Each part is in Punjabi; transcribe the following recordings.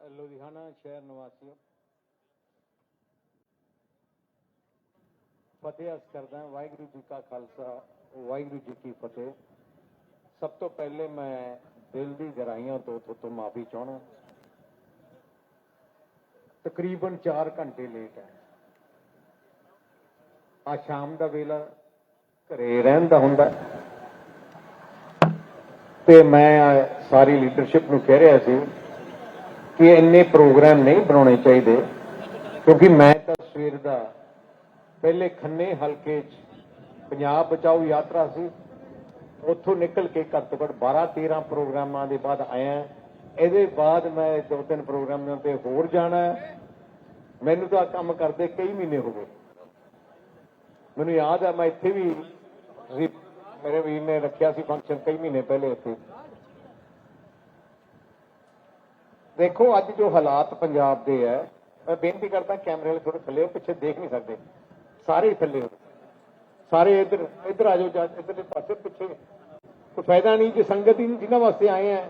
ਲੁਧਿਆਣਾ ਸ਼ਹਿਰ ਨਿਵਾਸੀ ਫਤਿਹ ਅਸ ਕਰਦਾ ਵਾਹਿਗੁਰੂ ਜੀ ਕਾ ਖਾਲਸਾ, ਵਾਹਿਗੁਰੂ ਜੀ ਕੀ ਫਤਿਹ। ਸਭ ਤੋਂ ਪਹਿਲੇ ਮੈਂ ਦਿਲ ਦੀ ਗਹਿਰਾਈਆਂ ਤੋਂ ਤੁਹਾਤੋਂ ਮਾਫੀ ਚਾਹਣਾ ਤਕਰੀਬਨ 4 ਘੰਟੇ ਲੇਟ ਹੈ। ਆ ਸ਼ਾਮ ਦਾ ਵੇਲਾ ਘਰੇ ਰਹਿਣ ਦਾ ਹੁੰਦਾ ਤੇ ਮੈਂ ਸਾਰੀ ਲੀਡਰਸ਼ਿਪ ਨੂੰ ਕਹਿ ਰਿਹਾ ਸੀ ਕਿ ਇੰਨੇ ਪ੍ਰੋਗਰਾਮ ਨਹੀਂ ਬਣਾਉਣੇ ਚਾਹੀਦੇ, ਕਿਉਂਕਿ ਮੈਂ ਤਾਂ ਸਵੇਰ ਦਾ ਪਹਿਲੇ ਖੰਨੇ ਹਲਕੇ 'ਚ ਪੰਜਾਬ ਬਚਾਓ ਯਾਤਰਾ ਸੀ, ਉੱਥੋਂ ਨਿਕਲ ਕੇ ਘੱਟ ਤੋਂ ਘੱਟ 12 13 ਪ੍ਰੋਗਰਾਮਾਂ ਦੇ ਬਾਅਦ ਆਇਆ। ਇਹਦੇ ਬਾਅਦ ਮੈਂ ਦੋ ਤਿੰਨ ਪ੍ਰੋਗਰਾਮਾਂ ਤੇ ਹੋਰ ਜਾਣਾ। ਮੈਨੂੰ ਤਾਂ ਕੰਮ ਕਰਦੇ ਕਈ ਮਹੀਨੇ ਹੋ ਗਏ। ਮੈਨੂੰ ਯਾਦ ਆ, ਮੈਂ ਇੱਥੇ ਵੀ ਰੀ- ਮੇਰੇ ਵੀਰ ਨੇ ਰੱਖਿਆ ਸੀ ਫੰਕਸ਼ਨ ਕਈ ਮਹੀਨੇ ਪਹਿਲੇ ਇੱਥੇ। ਦੇਖੋ, ਅੱਜ ਜੋ ਹਾਲਾਤ ਪੰਜਾਬ ਦੇ ਹੈ, ਮੈਂ ਬੇਨਤੀ ਕਰਦਾ ਕੈਮਰੇ ਵਾਲੇ ਥੋੜੇ ਥੱਲੇ ਪਿੱਛੇ ਦੇਖ ਨਹੀਂ ਸਕਦੇ। ਸਾਰੇ ਹੀ ਥੱਲੇ ਹੋ ਸਾਰੇ ਇੱਧਰ ਇੱਧਰ ਆ ਜਾਓ, ਜਾਂ ਇੱਧਰਲੇ ਪਾਸੇ ਪਿੱਛੇ। ਕੋਈ ਫਾਇਦਾ ਨਹੀਂ ਜੇ, ਸੰਗਤ ਹੀ ਨਹੀਂ, ਜਿਨ੍ਹਾਂ ਵਾਸਤੇ ਆਏ ਆ।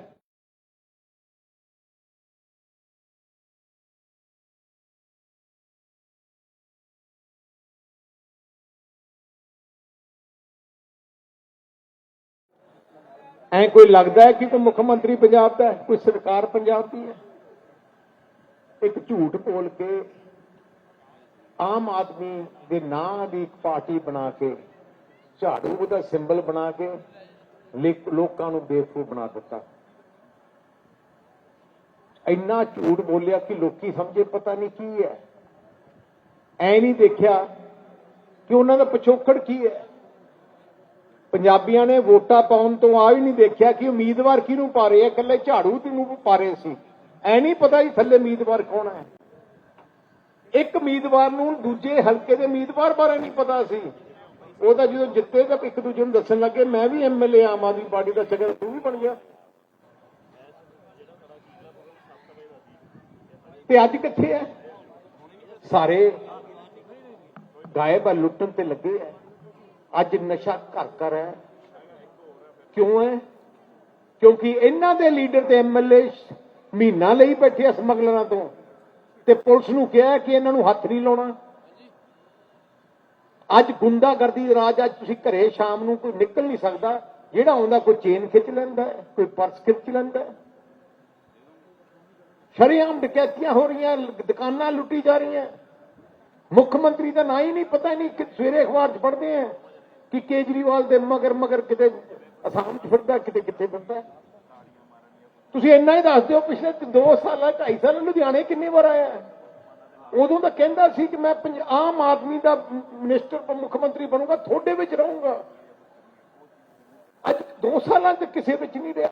ਐ ਕੋਈ ਲੱਗਦਾ ਹੈ ਕਿ ਕੋਈ ਮੁੱਖ ਮੰਤਰੀ ਪੰਜਾਬ ਦਾ ਹੈ? ਕੋਈ ਸਰਕਾਰ ਪੰਜਾਬ ਦੀ ਹੈ? ਇੱਕ ਝੂਠ ਬੋਲ ਕੇ ਆਮ ਆਦਮੀ ਦੇ ਨਾਂ ਦੀ ਇੱਕ ਪਾਰਟੀ ਬਣਾ ਕੇ, ਝਾੜੂ ਦਾ ਸਿੰਬਲ ਬਣਾ ਕੇ ਲੋਕਾਂ ਨੂੰ ਬੇਵਕੂਫ ਬਣਾ ਦਿੱਤਾ। ਇੰਨਾ ਝੂਠ ਬੋਲਿਆ ਕਿ ਲੋਕੀ ਸਮਝੇ ਪਤਾ ਨਹੀਂ ਕੀ ਹੈ। ਐ ਨਹੀਂ ਦੇਖਿਆ ਕਿ ਉਹਨਾਂ ਦਾ ਪਿਛੋਕੜ ਕੀ ਹੈ। ਪੰਜਾਬੀਆਂ ਨੇ ਵੋਟਾਂ ਪਾਉਣ ਤੋਂ ਆ ਵੀ ਨਹੀਂ ਦੇਖਿਆ ਕਿ ਉਮੀਦਵਾਰ ਕਿਹਨੂੰ ਪਾ ਰਹੇ ਆ, ਇਕੱਲੇ ਝਾੜੂ ਤੇ ਨੂੰ ਪਾ ਰਹੇ ਸੀ। ਐ ਨਹੀਂ ਪਤਾ ਹੀ ਥੱਲੇ ਉਮੀਦਵਾਰ ਕੌਣ ਹੈ ਇੱਕ ਉਮੀਦਵਾਰ ਨੂੰ ਦੂਜੇ ਹਲਕੇ ਦੇ ਉਮੀਦਵਾਰ ਬਾਰੇ ਨਹੀਂ ਪਤਾ ਸੀ। ਉਹ ਤਾਂ ਜਦੋਂ ਜਿੱਤੇ ਤਾਂ ਇੱਕ ਦੂਜੇ ਨੂੰ ਦੱਸਣ ਲੱਗੇ, ਮੈਂ ਵੀ ਐਮਐਲਏ ਆਮ ਆਦਮੀ ਪਾਰਟੀ ਦਾ ਚੱਕਰ ਤੂੰ ਵੀ ਬਣ ਗਿਆ। ਤੇ ਅੱਜ ਕਿੱਥੇ ਹੈ ਸਾਰੇ ਗਾਇਬ ਆ, ਲੁੱਟਣ ਤੇ ਲੱਗੇ ਆ ਅੱਜ ਨਸ਼ਾ ਘਰ ਘਰ ਹੈ। ਕਿਉਂ ਹੈ? ਕਿਉਂਕਿ ਇਹਨਾਂ ਦੇ ਲੀਡਰ ਤੇ ਐਮਐਲਏ ਮਹੀਨਾ ਲਈ ਬੈਠੇ ਆ ਸਮਗਲਰਾਂ ਤੋਂ ਤੇ ਪੁਲਿਸ ਨੂੰ ਕਿਹਾ ਕਿ ਇਹਨਾਂ ਨੂੰ ਹੱਥ ਨਹੀਂ ਲਾਉਣਾ। ਅੱਜ ਗੁੰਡਾਗਰਦੀ ਦਾ ਰਾਜ, ਅੱਜ ਤੁਸੀਂ ਘਰੇ ਸ਼ਾਮ ਨੂੰ ਕੋਈ ਨਿਕਲ ਨਹੀਂ ਸਕਦਾ, ਜਿਹੜਾ ਆਉਂਦਾ ਕੋਈ ਚੇਨ ਖਿੱਚ ਲੈਂਦਾ ਕੋਈ ਪਰਸ ਖਿੱਚ ਲੈਂਦਾ ਹੈ। ਸ਼ਰੇਆਮ ਡਕੈਤੀਆਂ ਹੋ ਰਹੀਆਂ, ਦੁਕਾਨਾਂ ਲੁੱਟੀ ਜਾ ਰਹੀਆਂ। ਮੁੱਖ ਮੰਤਰੀ ਦਾ ਨਾਂ ਹੀ ਨਹੀਂ ਪਤਾ, ਨਹੀਂ ਕਿ ਸਵੇਰੇ ਅਖਬਾਰ 'ਚ ਪੜ੍ਹਦੇ ਆ। ਕਿ ਕੇਜਰੀਵਾਲ ਦੇ ਮਗਰ ਮਗਰ ਕਿਤੇ ਅਸਾਮ 'ਚ ਫਿਰਦਾ, ਕਿਤੇ ਕਿੱਥੇ ਫਿਰਦਾ? ਤੁਸੀਂ ਇੰਨਾ ਹੀ ਦੱਸ ਦਿਓ, ਪਿਛਲੇ 2 ਸਾਲਾਂ 2.5 ਸਾਲਾਂ ਲੁਧਿਆਣੇ ਕਿੰਨੀ ਵਾਰ ਆਇਆ? ਉਦੋਂ ਤਾਂ ਕਹਿੰਦਾ ਸੀ ਕਿ ਮੈਂ ਪੰਜ- ਆਮ ਆਦਮੀ ਦਾ ਮਿਨਿਸਟਰ ਮੁੱਖ ਮੰਤਰੀ ਬਣੂਗਾ, ਤੁਹਾਡੇ ਵਿੱਚ ਰਹੂੰਗਾ। ਅੱਜ 2 ਸਾਲਾਂ ਚ ਕਿਸੇ ਵਿੱਚ ਨਹੀਂ ਰਿਹਾ।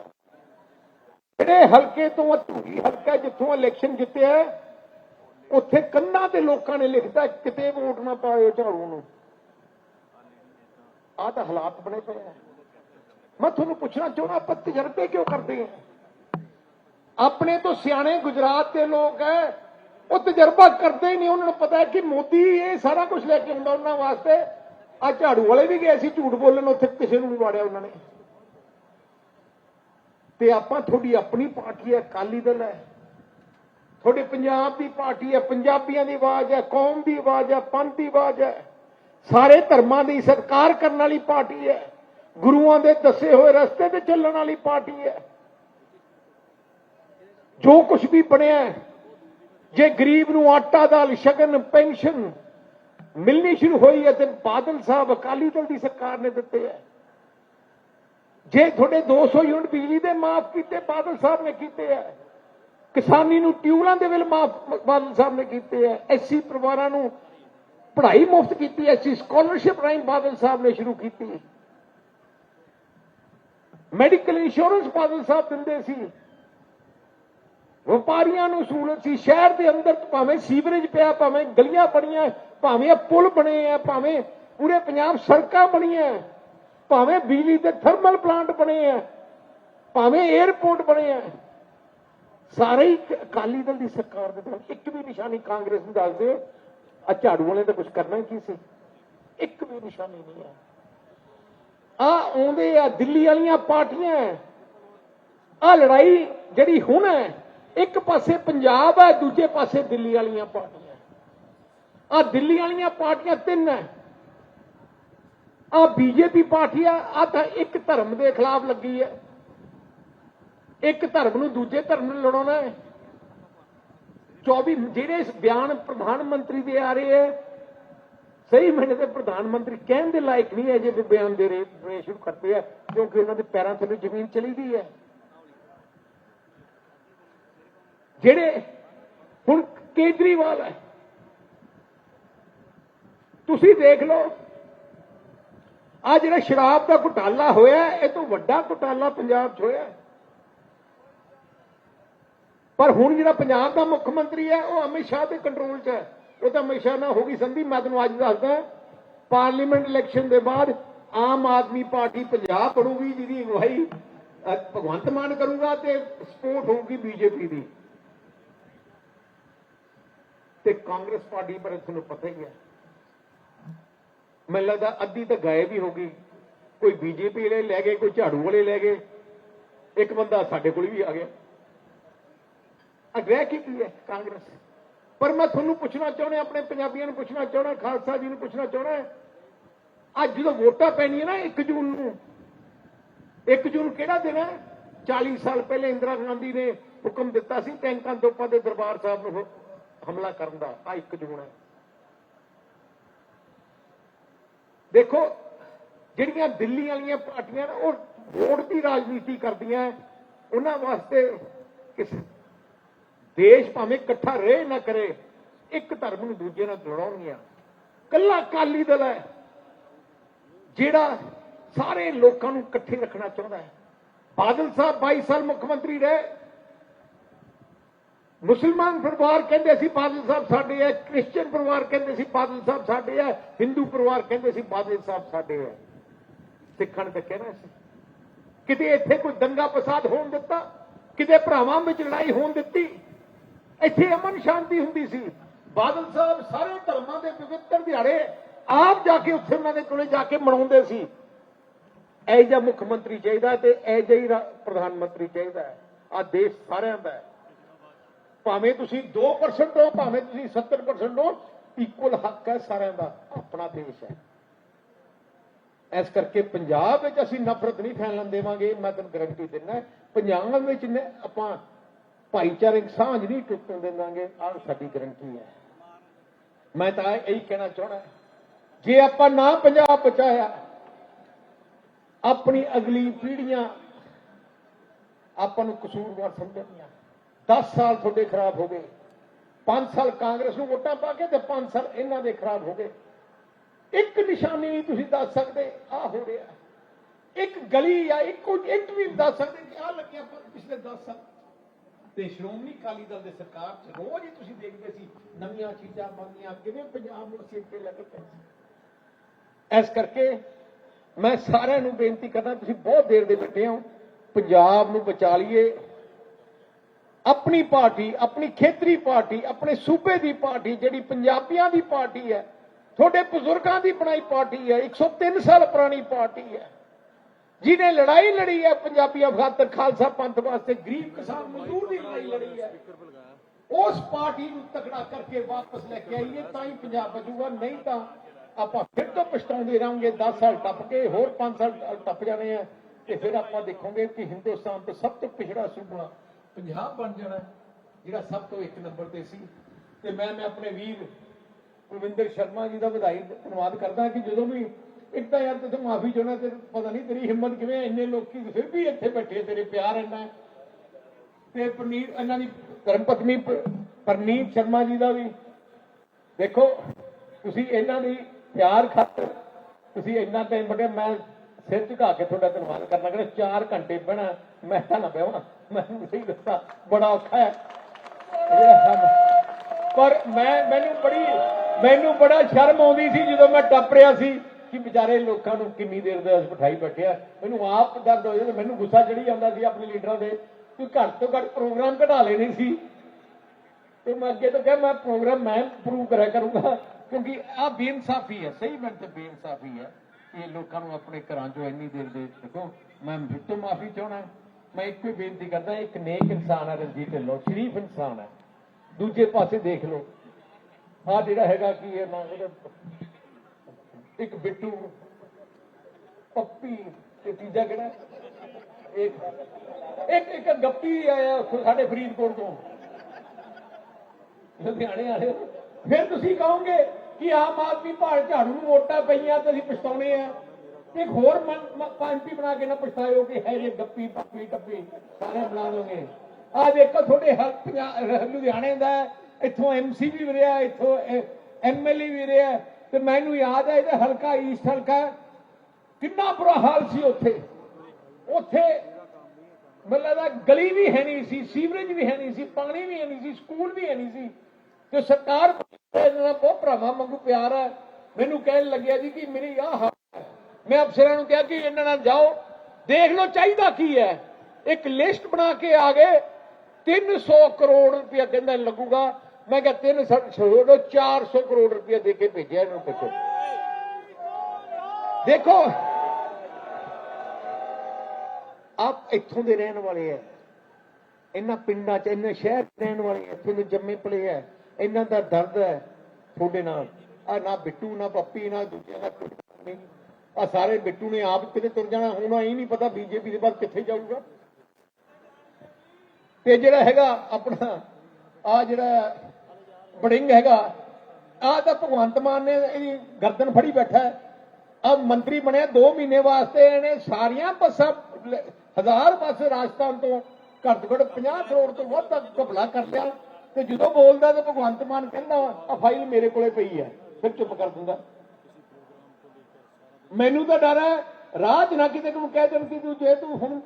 ਜਿਹੜੇ ਹਲਕੇ ਤੋਂ ਧੂਰੀ ਹਲਕਾ ਜਿੱਥੋਂ ਇਲੈਕਸ਼ਨ ਜਿੱਤਿਆ, ਉੱਥੇ ਕੰਨਾਂ ਤੇ ਲੋਕਾਂ ਨੇ ਲਿਖਦਾ, ਕਿਤੇ ਵੋਟ ਨਾ ਪਾਇਓ ਝਾੜੂ ਨੂੰ। ਆਹ ਤਾਂ ਹਾਲਾਤ ਬਣੇ ਪਏ ਆ। ਮੈਂ ਤੁਹਾਨੂੰ ਪੁੱਛਣਾ ਚਾਹੁੰਦਾ, ਆਪਾਂ ਤਜਰਬੇ ਕਿਉਂ ਕਰਦੇ ਹਾਂ ਆਪਣੇ ਤੋਂ ਸਿਆਣੇ ਗੁਜਰਾਤ ਦੇ ਲੋਕ ਹੈ ਉਹ ਤਜਰਬਾ ਕਰਦੇ ਹੀ ਨਹੀਂ। ਉਹਨਾਂ ਨੂੰ ਪਤਾ ਹੈ ਕਿ ਮੋਦੀ ਇਹ ਸਾਰਾ ਕੁਝ ਲੈ ਕੇ ਆਉਂਦਾ ਉਹਨਾਂ ਵਾਸਤੇ। ਆ ਝਾੜੂ ਵਾਲੇ ਵੀ ਗਏ ਸੀ, ਝੂਠ ਬੋਲਣ ਉੱਥੇ ਕਿਸੇ ਨੂੰ ਵੀ ਵਾੜਿਆ ਉਹਨਾਂ ਨੇ। ਤੇ ਆਪਾਂ ਤੁਹਾਡੀ ਆਪਣੀ ਪਾਰਟੀ ਹੈ ਅਕਾਲੀ ਦਲ ਹੈ ਤੁਹਾਡੇ ਪੰਜਾਬ ਦੀ ਪਾਰਟੀ ਹੈ ਪੰਜਾਬੀਆਂ ਦੀ ਆਵਾਜ਼ ਹੈ ਕੌਮ ਦੀ ਆਵਾਜ਼ ਹੈ ਪੰਥ ਦੀ ਆਵਾਜ਼ ਹੈ ਸਾਰੇ ਧਰਮਾਂ ਦੀ ਸਤਿਕਾਰ ਕਰਨ ਵਾਲੀ ਪਾਰਟੀ ਹੈ। ਗੁਰੂਆਂ ਦੇ ਦੱਸੇ ਹੋਏ ਰਸਤੇ ਤੇ ਚੱਲਣ ਵਾਲੀ ਪਾਰਟੀ ਹੈ। ਜੋ ਕੁਝ ਵੀ ਬਣਿਆ ਜੇ ਗਰੀਬ ਨੂੰ ਆਟਾ, ਦਾਲ, ਸ਼ਗਨ, ਪੈਨਸ਼ਨ ਮਿਲਣੀ ਸ਼ੁਰੂ ਹੋਈ ਹੈ, ਤੇ ਬਾਦਲ ਸਾਹਿਬ ਅਕਾਲੀ ਦਲ ਦੀ ਸਰਕਾਰ ਨੇ ਦਿੱਤੇ ਹੈ। ਜੇ ਤੁਹਾਡੇ 200 ਯੂਨਿਟ ਬਿਜਲੀ ਦੇ ਮਾਫ ਕੀਤੇ ਬਾਦਲ ਸਾਹਿਬ ਨੇ ਕੀਤੇ ਹੈ, ਕਿਸਾਨੀ ਨੂੰ ਟਿਊਲਾਂ ਦੇ ਬਿੱਲ ਮਾਫ ਬਾਦਲ ਸਾਹਿਬ ਨੇ ਕੀਤੇ ਹੈ, ਐਸਸੀ ਪਰਿਵਾਰਾਂ ਨੂੰ ਪੜ੍ਹਾਈ ਮੁਫਤ ਕੀਤੀ ਐਸਸੀ ਸਕਾਲਰਸ਼ਿਪ ਰਾਹੀਂ ਬਾਦਲ ਸਾਹਿਬ ਨੇ ਸ਼ੁਰੂ ਕੀਤੀ ਮੈਡੀਕਲ ਇੰਸ਼ੋਰੈਂਸ ਬਾਦਲ ਸਾਹਿਬ ਦਿੰਦੇ ਸੀ। ਵਪਾਰੀਆਂ ਨੂੰ ਸਹੂਲਤ ਸੀ, ਸ਼ਹਿਰ ਦੇ ਅੰਦਰ ਭਾਵੇਂ ਸੀਵਰੇਜ ਪਿਆ, ਭਾਵੇਂ ਗਲੀਆਂ ਬਣੀਆਂ, ਭਾਵੇਂ ਪੁਲ ਬਣੇ ਆ, ਭਾਵੇਂ ਪੂਰੇ ਪੰਜਾਬ ਸੜਕਾਂ ਬਣੀਆਂ, ਭਾਵੇਂ ਬਿਜਲੀ ਦੇ ਥਰਮਲ ਪਲਾਂਟ ਬਣੇ ਆ, ਭਾਵੇਂ 에ਅਰਪੋਰਟ ਬਣੇ ਆ। ਸਾਰੇ ਹੀ ਅਕਾਲੀ ਦਲ ਦੀ ਸਰਕਾਰ ਦੇ ਦੌਰਾਨ ਇੱਕ ਵੀ ਨਿਸ਼ਾਨੀ ਕਾਂਗਰਸ ਨੂੰ ਦੱਸਦੇ ਆ ਝਾੜੂ ਵਾਲੇ ਤਾਂ ਕੁਝ ਕਰਨਾ ਕੀ ਸੀ? ਇੱਕ ਵੀ ਨਿਸ਼ਾਨੀ ਨਹੀਂ ਹੈ। ਆ ਆਉਂਦੇ ਆ ਦਿੱਲੀ ਵਾਲੀਆਂ ਪਾਰਟੀਆਂ ਆ ਲੜਾਈ ਜਿਹੜੀ ਹੁਣ ਹੈ ਇੱਕ ਪਾਸੇ ਪੰਜਾਬ ਹੈ ਦੂਜੇ ਪਾਸੇ ਦਿੱਲੀ ਵਾਲੀਆਂ ਪਾਰਟੀਆਂ ਆ ਦਿੱਲੀ ਵਾਲੀਆਂ ਪਾਰਟੀਆਂ ਤਿੰਨ ਹੈ ਆ ਬੀਜੇਪੀ ਪਾਰਟੀ ਆ ਆ ਤਾਂ ਇੱਕ ਧਰਮ ਦੇ ਖਿਲਾਫ ਲੱਗੀ ਹੈ ਇੱਕ ਧਰਮ ਨੂੰ ਦੂਜੇ ਧਰਮ ਨੂੰ ਲੜਾਉਣਾ ਹੈ 24 ਜਿਹੜੇ ਬਿਆਨ ਪ੍ਰਧਾਨ ਮੰਤਰੀ ਦੇ ਆ ਰਹੇ ਹੈ, ਸਹੀ ਮੈਨੇ ਤੇ ਪ੍ਰਧਾਨ ਮੰਤਰੀ ਕਹਿਣ ਦੇ ਲਾਇਕ ਨਹੀਂ ਹੈ ਜੇ ਬਿਆਨ ਦੇ ਰਹੇ ਸ਼ੁਰੂ ਕਰਦੇ ਆ ਕਿਉਂਕਿ ਉਹਨਾਂ ਦੇ ਪੈਰਾਂ ਥੱਲੇ ਜ਼ਮੀਨ ਚਲੀ ਗਈ ਹੈ। ਜਿਹੜੇ ਹੁਣ ਕੇਜਰੀਵਾਲ ਹੈ, ਤੁਸੀਂ ਦੇਖ ਲਓ ਆ ਜਿਹੜਾ ਸ਼ਰਾਬ ਦਾ ਘੁਟਾਲਾ ਹੋਇਆ, ਇਹ ਤੋਂ ਵੱਡਾ ਘੁਟਾਲਾ ਪੰਜਾਬ 'ਚ ਹੋਇਆ। ਪਰ ਹੁਣ ਜਿਹੜਾ ਪੰਜਾਬ ਦਾ ਮੁੱਖ ਮੰਤਰੀ ਹੈ, ਉਹ ਅਮਿਤ ਸ਼ਾਹ ਦੇ ਕੰਟਰੋਲ 'ਚ ਹੈ। ਉਹ ਤਾਂ ਅਮਿਤ ਸ਼ਾਹ ਨਾਲ ਹੋ ਗਈ ਸੰਧੀ, ਮੈਂ ਤੁਹਾਨੂੰ ਅੱਜ ਦੱਸਦਾ। ਪਾਰਲੀਮੈਂਟ ਇਲੈਕਸ਼ਨ ਦੇ ਬਾਅਦ ਆਮ ਆਦਮੀ ਪਾਰਟੀ ਪੰਜਾਬ ਬਣੂਗੀ, ਜਿਹਦੀ ਅਗਵਾਈ ਭਗਵੰਤ ਮਾਨ ਕਰੂਗਾ ਤੇ ਸਪੋਰਟ ਹੋਊਗੀ ਬੀਜੇਪੀ ਦੀ। ਤੇ ਕਾਂਗਰਸ ਪਾਰਟੀ ਪਰ ਤੁਹਾਨੂੰ ਪਤਾ ਹੀ ਹੈ। ਮੈਨੂੰ ਲੱਗਦਾ ਅੱਧੀ ਤਾਂ ਗਾਇਬ ਹੀ ਹੋ ਗਈ। ਕੋਈ ਬੀਜੇਪੀ ਵਾਲੇ ਲੈ ਗਏ, ਕੋਈ ਝਾੜੂ ਵਾਲੇ ਲੈ ਗਏ। ਇੱਕ ਬੰਦਾ ਸਾਡੇ ਕੋਲ ਵੀ ਆ ਗਿਆ। ਅਗਰ ਕੀ ਕੀ ਹੈ ਕਾਂਗਰਸ। ਪਰ ਮੈਂ ਤੁਹਾਨੂੰ ਪੁੱਛਣਾ ਚਾਹੁੰਦਾ, ਆਪਣੇ ਪੰਜਾਬੀਆਂ ਨੂੰ ਪੁੱਛਣਾ ਚਾਹੁੰਦਾ, ਖਾਲਸਾ ਜੀ ਨੂੰ ਪੁੱਛਣਾ ਚਾਹੁੰਦਾ, ਅੱਜ ਜਦੋਂ ਵੋਟਾਂ ਪੈਣੀਆਂ ਨਾ 1 ਜੂਨ ਨੂੰ 1 ਜੂਨ ਕਿਹੜਾ ਦਿਨ ਹੈ? 40 ਸਾਲ ਪਹਿਲੇ ਇੰਦਰਾ ਗਾਂਧੀ ਨੇ ਹੁਕਮ ਦਿੱਤਾ ਸੀ ਟੈਂਕਾਂ ਤੋਪਾਂ ਦੇ ਦਰਬਾਰ ਸਾਹਿਬ ਨੂੰ ਹਮਲਾ ਕਰਨ ਦਾ ਆ 1 ਜੂਨ ਹੈ। ਦੇਖੋ, ਜਿਹੜੀਆਂ ਦਿੱਲੀ ਵਾਲੀਆਂ ਪਾਰਟੀਆਂ ਨੇ, ਉਹ ਵੋਟ ਦੀ ਰਾਜਨੀਤੀ ਕਰਦੀਆਂ, ਉਹਨਾਂ ਵਾਸਤੇ ਕਿਸ ਦੇਸ਼ ਭਾਵੇਂ ਇਕੱਠਾ ਰਹੇ ਨਾ ਕਰੇ, ਇੱਕ ਧਰਮ ਨੂੰ ਦੂਜੇ ਨਾਲ ਲੜਾਉਣਗੀਆਂ ਕੱਲਾ ਅਕਾਲੀ ਦਲ ਹੈ, ਜਿਹੜਾ ਸਾਰੇ ਲੋਕਾਂ ਨੂੰ ਇਕੱਠੇ ਰੱਖਣਾ ਚਾਹੁੰਦਾ ਹੈ। ਬਾਦਲ ਸਾਹਿਬ 22 ਸਾਲ ਮੁੱਖ ਮੰਤਰੀ ਰਹੇ। ਮੁਸਲਮਾਨ ਪਰਿਵਾਰ ਕਹਿੰਦੇ ਸੀ ਬਾਦਲ ਸਾਹਿਬ ਸਾਡੇ ਹੈ ਕ੍ਰਿਸਚੀਅਨ ਪਰਿਵਾਰ ਕਹਿੰਦੇ ਸੀ ਬਾਦਲ ਸਾਹਿਬ ਸਾਡੇ ਹੈ, ਹਿੰਦੂ ਪਰਿਵਾਰ ਕਹਿੰਦੇ ਸੀ ਬਾਦਲ ਸਾਹਿਬ ਸਾਡੇ ਹੈ। ਸਿੱਖਾਂ ਨੇ ਤਾਂ ਕਹਿਣਾ ਸੀ। ਕਿਤੇ ਇੱਥੇ ਕੋਈ ਦੰਗਾ ਫਸਾਦ ਹੋਣ ਦਿੱਤਾ, ਕਿਤੇ ਭਰਾਵਾਂ ਵਿੱਚ ਲੜਾਈ ਹੋਣ ਦਿੱਤੀ ਇੱਥੇ ਅਮਨ ਸ਼ਾਂਤੀ ਹੁੰਦੀ ਸੀ। ਬਾਦਲ ਸਾਹਿਬ ਸਾਰੇ ਧਰਮਾਂ ਦੇ ਪਵਿੱਤਰ ਦਿਹਾੜੇ ਆਪ ਜਾ ਕੇ ਉੱਥੇ ਉਹਨਾਂ ਦੇ ਕੋਲੇ ਜਾ ਕੇ ਮਨਾਉਂਦੇ ਸੀ। ਇਹ ਜਿਹਾ ਮੁੱਖ ਮੰਤਰੀ ਚਾਹੀਦਾ ਤੇ ਇਹ ਜਿਹਾ ਪ੍ਰਧਾਨ ਮੰਤਰੀ ਚਾਹੀਦਾ ਆ ਦੇਸ਼ ਸਾਰਿਆਂ ਦਾ ਭਾਵੇਂ ਤੁਸੀਂ 2% ਹੋ, ਭਾਵੇਂ ਤੁਸੀਂ 70% ਹੋ ਇਕੁਅਲ ਹੱਕ ਹੈ ਸਾਰਿਆਂ ਦਾ, ਆਪਣਾ ਦੇਸ਼ ਹੈ। ਇਸ ਕਰਕੇ ਪੰਜਾਬ ਵਿੱਚ ਅਸੀਂ ਨਫ਼ਰਤ ਨਹੀਂ ਫੈਲਣ ਦੇਵਾਂਗੇ। ਮੈਂ ਤੁਹਾਨੂੰ ਗਰੰਟੀ ਦਿੰਦਾ, ਪੰਜਾਬ ਵਿੱਚ ਆਪਾਂ ਭਾਈਚਾਰਕ ਸਾਂਝ ਨਹੀਂ ਟੁੱਟਣ ਦੇਵਾਂਗੇ ਆਹ ਸਾਡੀ ਗਰੰਟੀ ਹੈ। ਮੈਂ ਤਾਂ ਇਹੀ ਕਹਿਣਾ ਚਾਹਣਾ ਜੇ ਆਪਾਂ ਨਾ ਪੰਜਾਬ ਬਚਾਇਆ ਆਪਣੀ ਅਗਲੀ ਪੀੜ੍ਹੀਆਂ ਆਪਾਂ ਨੂੰ ਕਸੂਰਵਾਰ ਸਮਝਣਗੀਆਂ। 10 ਸਾਲ ਤੁਹਾਡੇ ਖਰਾਬ ਹੋ ਗਏ 5 ਸਾਲ ਕਾਂਗਰਸ ਨੂੰ ਵੋਟਾਂ ਪਾ ਕੇ ਤੇ 5 ਸਾਲ ਇਹਨਾਂ ਦੇ ਖਰਾਬ ਹੋ ਗਏ। ਇੱਕ ਨਿਸ਼ਾਨੀ ਨਹੀਂ ਤੁਸੀਂ ਦੱਸ ਸਕਦੇ ਆ ਹੋ ਰਿਹਾ। ਇੱਕ ਗਲੀ ਜਾਂ ਇੱਕ ਇੱਕ ਵੀ ਦੱਸ ਸਕਦੇ ਕਿ ਆ ਲੱਗਿਆ ਪਿਛਲੇ 10 ਸਾਲ। ਤੇ ਸ਼੍ਰੋਮਣੀ ਅਕਾਲੀ ਦਲ ਦੇ ਸਰਕਾਰ ਚ ਰੋਜ਼ ਹੀ ਤੁਸੀਂ ਦੇਖਦੇ ਸੀ ਨਵੀਆਂ ਚੀਜ਼ਾਂ ਬਣਦੀਆਂ, ਕਿਵੇਂ ਪੰਜਾਬ ਨੂੰ ਸਿਰ ਤੇ ਲੱਗ ਪਏ ਇਸ ਕਰਕੇ ਮੈਂ ਸਾਰਿਆਂ ਨੂੰ ਬੇਨਤੀ ਕਰਦਾ, ਤੁਸੀਂ ਬਹੁਤ ਦੇਰ ਦੇ ਬੈਠੇ ਹੋ, ਪੰਜਾਬ ਨੂੰ ਬਚਾ ਲਈਏ ਆਪਣੀ ਪਾਰਟੀ, ਆਪਣੀ ਖੇਤਰੀ ਪਾਰਟੀ, ਆਪਣੇ ਸੂਬੇ ਦੀ ਪਾਰਟੀ, ਜਿਹੜੀ ਪੰਜਾਬੀਆਂ ਦੀ ਪਾਰਟੀ ਹੈ, ਤੁਹਾਡੇ ਬਜ਼ੁਰਗਾਂ ਦੀ ਬਣਾਈ ਪਾਰਟੀ ਹੈ 103 ਸਾਲ ਪੁਰਾਣੀ ਪਾਰਟੀ ਹੈ। ਜਿਹਨੇ ਲੜਾਈ ਲੜੀ ਹੈ, ਪੰਜਾਬੀ ਅਫਗਾਨ ਖਾਲਸਾ ਪੰਥ ਵਾਸਤੇ ਗਰੀਬ ਕਿਸਾਨ ਮਜ਼ਦੂਰ ਦੀ ਲੜਾਈ ਲੜੀ ਹੈ। ਉਸ ਪਾਰਟੀ ਨੂੰ ਤਕੜਾ ਕਰਕੇ ਵਾਪਸ ਲੈ ਕੇ ਆਈਏ, ਤਾਂ ਹੀ ਪੰਜਾਬ ਬਚੂਗਾ ਨਹੀਂ ਤਾਂ ਆਪਾਂ ਫਿਰ ਤੋਂ ਪਛਤਾਉਂਦੇ ਰਹਾਂਗੇ 10 ਸਾਲ ਟੱਪ ਕੇ, ਹੋਰ 5 ਸਾਲ ਟੱਪ ਜਾਣੇ ਆ, ਤੇ ਫਿਰ ਆਪਾਂ ਦੇਖੋਗੇ ਕਿ ਹਿੰਦੁਸਤਾਨ ਤੋਂ ਸਭ ਤੋਂ ਪਿਛੜਾ ਸੂਬਾ ਪੰਜਾਬ ਬਣ ਜਾਣਾ, ਜਿਹੜਾ ਸਭ ਤੋਂ ਇੱਕ ਨੰਬਰ ਤੇ ਸੀ। ਤੇ ਮੈਂ ਮੈਂ ਆਪਣੇ ਵੀਰ ਕੁਲਵਿੰਦਰ ਸ਼ਰਮਾ ਜੀ ਦਾ ਵਧਾਈ, ਧੰਨਵਾਦ ਕਰਦਾ ਕਿ ਜਦੋਂ ਵੀ ਇੱਕ ਤਾਂ ਯਾਰ ਤੇ ਮਾਫੀ ਚਾਹਣਾ ਤੇ ਪਤਾ ਨਹੀਂ ਤੇਰੀ ਹਿੰਮਤ ਕਿਵੇਂ ਇੰਨੇ ਲੋਕੀ ਫਿਰ ਵੀ ਇੱਥੇ ਬੈਠੇ ਤੇਰੇ ਪਿਆਰ ਇੰਨਾ ਤੇ ਪਰਨੀਤ, ਇਹਨਾਂ ਦੀ ਧਰਮ ਪਤਨੀ ਪਰਨੀਤ ਸ਼ਰਮਾ ਜੀ ਦਾ ਵੀ। ਦੇਖੋ, ਤੁਸੀਂ ਇਹਨਾਂ ਦੀ ਪਿਆਰ ਖਾਤਰ, ਤੁਸੀਂ ਇੰਨਾ ਟਾਈਮ ਬੜੇ ਮੈਂ ਸਿਰ ਝੁਕਾ ਕੇ ਤੁਹਾਡਾ ਧੰਨਵਾਦ ਕਰਨਾ ਕਿ 4 ਘੰਟੇ ਬਹਿਣਾ, ਮੈਂ ਤਾਂ ਨਾ ਬਹਿਵਾਂ ਮੈਂ ਸਹੀ ਦੱਸਾਂ, ਬੜਾ ਔਖਾ ਹੈ। ਪਰ ਮੈਂ, ਮੈਨੂੰ ਬੜੀ, ਮੈਨੂੰ ਬੜਾ ਸ਼ਰਮ ਆਉਂਦੀ ਸੀ ਜਦੋਂ ਮੈਂ ਟੱਪ ਰਿਹਾ ਸੀ। ਕਿ ਵਿਚਾਰੇ ਲੋਕਾਂ ਨੂੰ ਕਿੰਨੀ ਦੇਰ ਦੇ ਬਿਠਾਈ ਬੈਠਿਆ ਮੈਨੂੰ ਆਪ ਦਰਦ ਹੋ ਜਾਂਦਾ, ਮੈਨੂੰ ਗੁੱਸਾ ਚੜੀ ਜਾਂਦਾ ਸੀ ਆਪਣੇ ਲੀਡਰਾਂ ਦੇ ਕਿ ਘੱਟ ਤੋਂ ਘੱਟ ਪ੍ਰੋਗਰਾਮ ਘਟਾ ਲੈਣੇ ਸੀ। ਤੇ ਮੈਂ ਅੱਗੇ ਤੋਂ ਕਿਹਾ, ਮੈਂ ਪ੍ਰੋਗਰਾਮ ਮੈਂ ਪ੍ਰੂਵ ਕਰਿਆ ਕਰੂੰਗਾ, ਕਿਉਂਕਿ ਆ ਬੇਇਨਸਾਫੀ ਹੈ, ਸਹੀ ਮੈਨੂੰ ਤੇ ਬੇਇਨਸਾਫੀ ਹੈ। ਕਿ ਲੋਕਾਂ ਨੂੰ ਆਪਣੇ ਘਰਾਂ ਚੋਂ ਇੰਨੀ ਦੇਰ ਦੇ ਦੇਖੋ, ਮੈਂ ਫਿਰ ਤੋਂ ਮਾਫੀ ਚਾਹਣਾ ਮੈਂ ਇੱਕੋ ਹੀ ਬੇਨਤੀ ਕਰਦਾ, ਇੱਕ ਨੇਕ ਇਨਸਾਨ ਹੈ ਰਣਜੀਤ ਢਿੱਲੋਂ, ਸ਼ਰੀਫ ਇਨਸਾਨ ਹੈ। ਦੂਜੇ ਪਾਸੇ ਦੇਖ ਲਓ। ਆ ਜਿਹੜਾ ਹੈਗਾ ਕੀ ਇਹ ਨਾਂ ਇੱਕ ਬਿੱਟੂ ਪੱਪੀ ਤੇ ਤੀਜਾ ਕਿਹੜਾ? ਇੱਕ। ਇੱਕ ਇੱਕ ਗੱਪੀ ਆਇਆ ਸਾਡੇ ਫਰੀਦਕੋਟ ਤੋਂ। ਲੁਧਿਆਣੇ ਵਾਲੇ ਫਿਰ ਤੁਸੀਂ ਕਹੋਗੇ ਕਿ ਆਮ ਆਦਮੀ ਭਾਰਤ ਝਾੜੂ ਨੂੰ ਵੋਟਾਂ ਪਈਆਂ ਤੇ ਅਸੀਂ ਪਛਤਾਉਣੇ ਆ। ਇੱਕ ਹੋਰ ਪੰਪੀ ਬਣਾ ਕੇ ਨਾ ਪਛਤਾਇਓ ਕਿ ਹੈ ਜੇ ਗੱਪੀ ਪੱਪੀ ਟੱਪੀ ਸਾਰੇ ਬਣਾ ਦੋਗੇ ਆ ਦੇਖੋ ਤੁਹਾਡੇ ਹਰ ਪੰਜਾ- ਲੁਧਿਆਣੇ ਦਾ ਹੈ, ਇੱਥੋਂ ਐਮਸੀ ਵੀ ਰਿਹਾ ਇੱਥੋਂ ਐਮਐਲਏ ਵੀ ਰਿਹਾ ਤੇ ਮੈਨੂੰ ਯਾਦ ਹੈ ਇਹਦਾ ਹਲਕਾ ਈਸਟ ਹਲਕਾ ਕਿੰਨਾ ਬੁਰਾ ਹਾਲ ਸੀ ਉੱਥੇ। ਉੱਥੇ ਮੈਨੂੰ ਲੱਗਦਾ ਗਲੀ ਵੀ ਹੈ ਨਹੀਂ ਸੀ, ਸੀਵਰੇਜ ਵੀ ਹੈ ਨਹੀਂ ਸੀ, ਪਾਣੀ ਵੀ ਹੈ ਨਹੀਂ ਸੀ, ਸਕੂਲ ਵੀ ਹੈ ਨਹੀਂ ਸੀ। ਤੇ ਸਰਕਾਰ ਇਹਨਾਂ ਬਹੁਤ ਭਰਾਵਾਂ ਮੰਗੂ ਪਿਆਰ ਹੈ ਮੈਨੂੰ ਕਹਿਣ ਲੱਗਿਆ ਜੀ ਕਿ ਮੇਰੀ ਆਹ ਹਾਲ ਮੈਂ ਅਫਸਰਾਂ ਨੂੰ ਕਿਹਾ ਕਿ ਇਹਨਾਂ ਨਾਲ ਜਾਓ। ਦੇਖ ਲਓ ਚਾਹੀਦਾ ਕੀ ਹੈ। ਇੱਕ ਲਿਸਟ ਬਣਾ ਕੇ ਆ ਗਏ। 300 ਕਰੋੜ ਰੁਪਇਆ ਕਹਿੰਦਾ ਲੱਗੂਗਾ। ਮੈਂ ਕਿਹਾ 3 ਛੋੜੋ 400 ਕਰੋੜ ਰੁਪਇਆ ਦੇ ਕੇ ਭੇਜਿਆ ਇਹਨਾਂ ਨੂੰ ਪੁੱਛੋ। ਦੇਖੋ ਆਪ ਇੱਥੋਂ ਦੇ ਰਹਿਣ ਵਾਲੇ ਆ ਇਹਨਾਂ ਪਿੰਡਾਂ 'ਚ ਇਹਨਾਂ ਸ਼ਹਿਰ 'ਚ ਰਹਿਣ ਵਾਲੇ ਆ, ਦੇ ਜੰਮੇ ਪਲੇ ਆ ਇਹਨਾਂ ਦਾ ਦਰਦ ਹੈ ਤੁਹਾਡੇ ਨਾਲ। ਆ ਨਾ ਬਿੱਟੂ ਨਾ ਪੱਪੀ ਨਾ ਦੂਜਿਆਂ ਦਾ ਕੋਈ ਨਹੀਂ। ਆ ਸਾਰੇ ਬਿੱਟੂ ਨੇ ਆਪ ਕਿਤੇ ਤੁਰ ਜਾਣਾ। ਹੁਣ ਇਹ ਨਹੀਂ ਪਤਾ ਬੀਜੇਪੀ ਦੇ ਬਾਅਦ ਕਿੱਥੇ ਜਾਊਗਾ। ਤੇ ਜਿਹੜਾ ਹੈਗਾ ਆਪਣਾ ਆ ਜਿਹੜਾ ਬੜਿੰਗ ਹੈਗਾ। ਆ ਤਾਂ ਭਗਵੰਤ ਮਾਨ ਨੇ ਇਹਦੀ ਗਰਦਨ ਫੜੀ ਬੈਠਾ ਹੈ। ਆ ਮੰਤਰੀ ਬਣਿਆ 2 ਮਹੀਨੇ ਵਾਸਤੇ, ਇਹਨੇ ਸਾਰੀਆਂ ਬੱਸਾਂ ਹਜ਼ਾਰ ਬੱਸ ਰਾਜਸਥਾਨ ਤੋਂ ਘੱਟ ਤੋਂ ਘੱਟ 50 ਕਰੋੜ ਤੋਂ ਵੱਧ ਦਾ ਘਪਲਾ ਕਰ ਲਿਆ। ਤੇ ਜਦੋਂ ਬੋਲਦਾ ਤਾਂ ਭਗਵੰਤ ਮਾਨ ਕਹਿੰਦਾ ਆ ਫਾਈਲ ਮੇਰੇ ਕੋਲੇ ਪਈ ਹੈ। ਫਿਰ ਚੁੱਪ ਕਰ ਦਿੰਦਾ। ਮੈਨੂੰ ਤਾਂ ਡਰ ਹੈ ਰਾਜ ਨਾ ਕਿਤੇ ਨੂੰ ਕਹਿ ਦੇਣ ਕਿ ਤੂੰ ਜੇ ਤੂੰ ਹੁਣ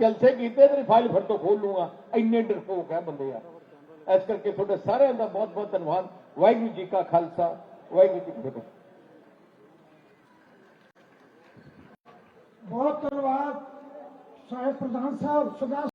ਜਲਸੇ ਕੀਤੇ, ਤੇਰੀ ਫਾਈਲ ਫਿਰ ਤੋਂ ਖੋਲ ਲੂੰਗਾ ਇੰਨੇ ਡਰਪੋਕ ਹੈ ਬੰਦੇ ਯਾਰ ਇਸ ਕਰਕੇ ਤੁਹਾਡੇ ਸਾਰਿਆਂ ਦਾ ਬਹੁਤ ਬਹੁਤ ਧੰਨਵਾਦ। ਵਾਹਿਗੁਰੂ ਜੀ ਕਾ ਖਾਲਸਾ, ਵਾਹਿਗੁਰੂ ਜੀ ਕੀ ਫਤਿਹ। ਬਹੁਤ ਧੰਨਵਾਦ, ਸਾਹਿਬ ਪ੍ਰਧਾਨ ਸਾਹਿਬ, ਸਰਦਾਰ